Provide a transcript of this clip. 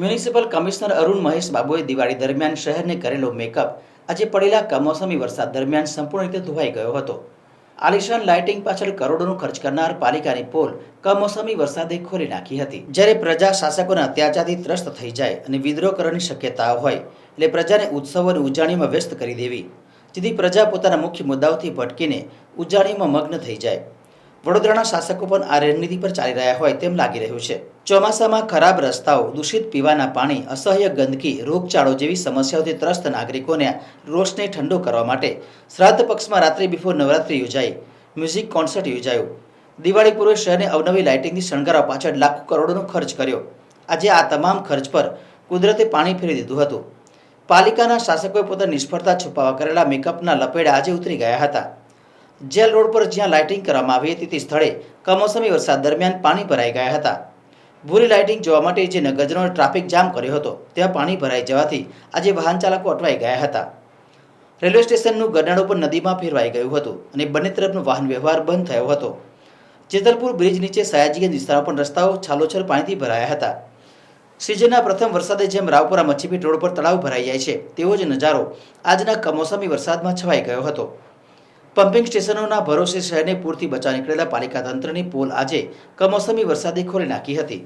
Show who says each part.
Speaker 1: Municipal commissioner Arun Mahesh બાબુએ દિવાળી દરમિયાન શહેરને કરેલો મેકઅપ આજે પડેલા કમોસમી વરસાદ દરમિયાન સંપૂર્ણ રીતે ધોવાઈ ગયો હતો. આલિશાન લાઇટિંગ પાછળ કરોડોનું ખર્ચ કરનાર પાલિકાની પોલ કમોસમી વરસાદે ખોલી નાખી હતી. જ્યારે પ્રજા શાસકોના અત્યાચારથી ત્રસ્ત થઈ જાય અને વિદ્રોહ કરવાની શક્યતા હોય, એટલે પ્રજાને ઉત્સવો અને ઉજાણીમાં વ્યસ્ત કરી દેવી. જેથી પ્રજા પોતાના મુખ્ય મુદ્દાઓથી ભટકીને ઉજાણીમાં મગ્ન થઈ જાય. વડોદરાના શાસકો પણ આ રણનીતિ પર ચાલી રહ્યા હોય તેમ લાગી રહ્યું છે. ચોમાસામાં ખરાબ રસ્તાઓ, દૂષિત પીવાના પાણી, અસહ્ય ગંદકી, રોગચાળો જેવી સમસ્યાઓથી ત્રસ્ત નાગરિકોને રોષને ઠંડો કરવા માટે શ્રાદ્ધ પક્ષમાં રાત્રિ બિફોર નવરાત્રી યોજાઈ મ્યુઝિક કોન્સર્ટ યોજાયું. દિવાળી પૂર્વે શહેરને અવનવી લાઇટિંગથી શણગારવા પાછળ લાખો કરોડોનો ખર્ચ કર્યો. આજે આ તમામ ખર્ચ પર કુદરતે પાણી ફેરી દીધું હતું. પાલિકાના શાસકોએ પોતાની નિષ્ફળતા છુપાવા કરેલા મેકઅપના લપેડા આજે ઉતરી ગયા હતા. જેલ રોડ પર જ્યાં લાઇટિંગ કરવામાં આવી હતી તે સ્થળે કમોસમી વરસાદ દરમિયાન પાણી ભરાઈ ગયા હતા. ભૂરી લાઇટિંગ જોવા માટે જે નગરજનોએ ટ્રાફિક જામ કર્યો હતો, ત્યાં પાણી ભરાઈ જવાથી આજે વાહન ચાલકો અટવાઈ ગયા હતા. રેલવે સ્ટેશનનું ગરનાળો પણ નદીમાં ફેરવાઈ ગયું હતું અને બંને તરફનો વાહન વ્યવહાર બંધ થયો હતો. જેતલપુર બ્રિજ નીચે સયાજીગંજ વિસ્તારમાં પણ રસ્તાઓ છાલોછલ પાણીથી ભરાયા હતા. સિઝનના પ્રથમ વરસાદે જેમ રાવપુરા મચ્છીપીટ રોડ પર તળાવ ભરાઈ જાય છે, તેવો જ નજારો આજના કમોસમી વરસાદમાં છવાઈ ગયો હતો. પમ્પિંગ સ્ટેશનોના ભરોસે શહેરને પૂરથી બચાવ નીકળેલા પાલિકા તંત્રની પોલ આજે કમોસમી વરસાદે ખોલી નાખી હતી.